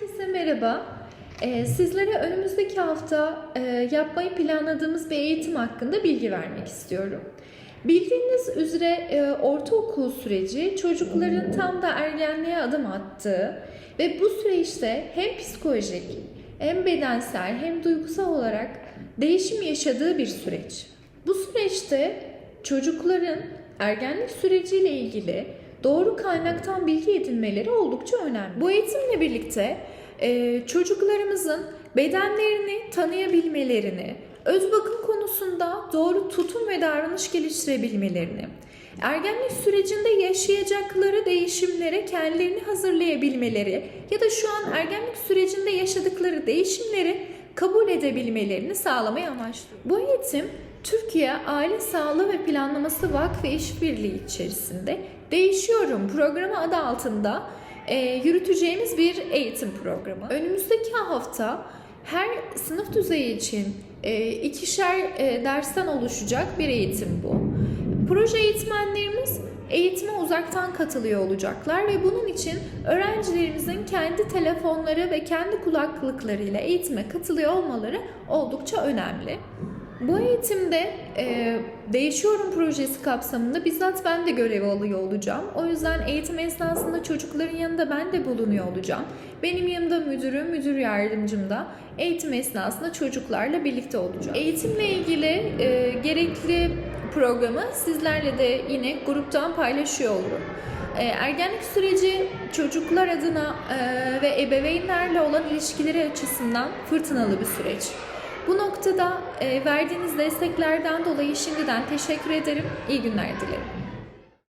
Herkese merhaba. Ee, sizlere önümüzdeki hafta e, yapmayı planladığımız bir eğitim hakkında bilgi vermek istiyorum. Bildiğiniz üzere e, ortaokul süreci çocukların tam da ergenliğe adım attığı ve bu süreçte hem psikolojik hem bedensel hem duygusal olarak değişim yaşadığı bir süreç. Bu süreçte çocukların ergenlik süreciyle ilgili doğru kaynaktan bilgi edinmeleri oldukça önemli. Bu eğitimle birlikte e, çocuklarımızın bedenlerini tanıyabilmelerini, öz bakım konusunda doğru tutum ve davranış geliştirebilmelerini, ergenlik sürecinde yaşayacakları değişimlere kendilerini hazırlayabilmeleri ya da şu an ergenlik sürecinde yaşadıkları değişimleri kabul edebilmelerini sağlamayı amaçlıyor. Bu eğitim Türkiye Aile Sağlığı ve Planlaması Vakfı İşbirliği içerisinde Değişiyorum programı adı altında e, yürüteceğimiz bir eğitim programı. Önümüzdeki hafta her sınıf düzeyi için e, ikişer e, dersten oluşacak bir eğitim bu. Proje eğitmenlerimiz eğitime uzaktan katılıyor olacaklar ve bunun için öğrencilerimizin kendi telefonları ve kendi kulaklıklarıyla eğitime katılıyor olmaları oldukça önemli. Bu eğitimde e, Değişiyorum projesi kapsamında bizzat ben de görev alıyor olacağım. O yüzden eğitim esnasında çocukların yanında ben de bulunuyor olacağım. Benim yanımda müdürüm, müdür yardımcım da eğitim esnasında çocuklarla birlikte olacağım. Eğitimle ilgili e, gerekli programı sizlerle de yine gruptan paylaşıyor olurum. E, Ergenlik süreci çocuklar adına e, ve ebeveynlerle olan ilişkileri açısından fırtınalı bir süreç. Bu noktada e, verdiğiniz desteklerden dolayı şimdiden teşekkür ederim. İyi günler dilerim.